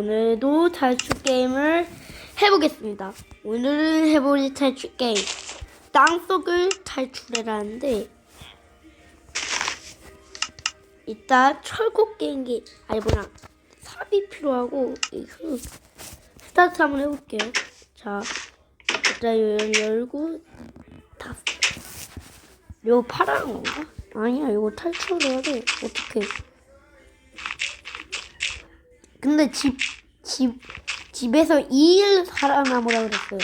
오늘도 탈출 게임을 해보겠습니다. 오늘은 해볼 탈출 게임 땅속을 탈출해라는데 이따 철곡 게임기 아니 뭐냐 삽이 필요하고 스타트 한번 해볼게요. 자 일단 열, 열고 다 이거 파란 건가? 아니야 이거 탈출해야 돼 어떻게 근데 집, 집, 집에서 2일 살아남으라 그랬어요.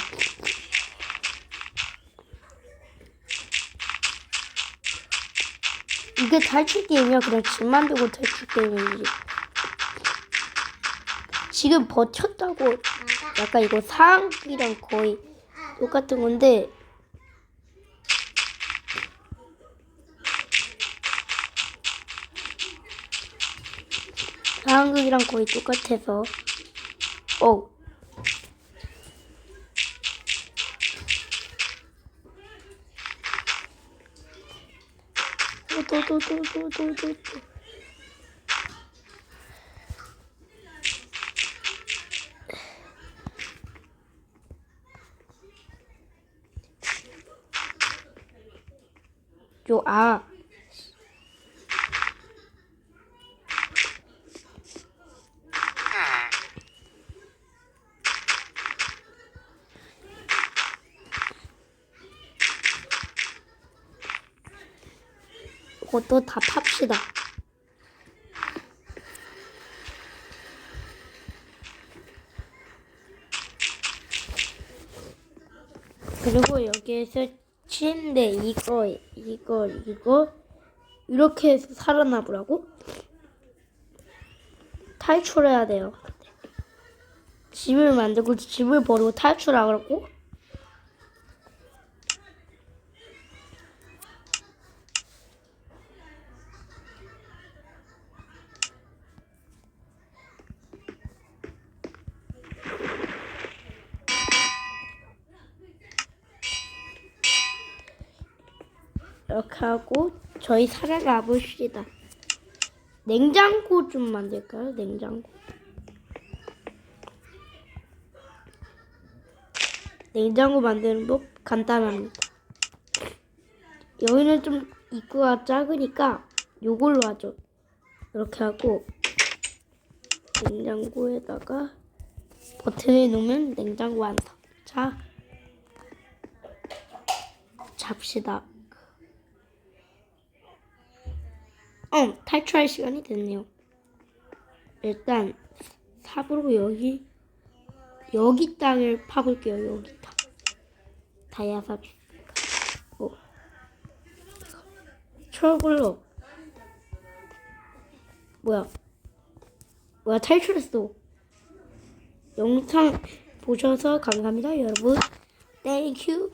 이게 탈출 게임이야. 그냥 집 만들고 탈출 게임이지. 지금 버텼다고 약간 이거 상황이랑 거의 똑같은 건데 상황극이랑 거의 똑같아서. 어. 도도도도도도도 요아 것도 다 팝시다. 그리고 여기에서 침대 이거 이거 이거 이렇게 해서 살아남으라고 탈출해야 돼요. 집을 만들고 집을 버리고 탈출하라고? 이렇게 하고 저희 살아가 봅시다. 냉장고 좀 만들까요? 냉장고. 냉장고 만드는 법 간단합니다. 여기는 좀 입구가 작으니까 요걸로 하죠. 이렇게 하고 냉장고에다가 버튼을 놓으면 냉장고 완성. 자, 잡시다. 어, 탈출할 시간이 됐네요. 일단 삽으로 여기 여기 땅을 파볼게요. 여기 땅. 다이아삽. 어. 철블럭. 뭐야? 뭐야 탈출했어. 영상 보셔서 감사합니다, 여러분. 땡큐.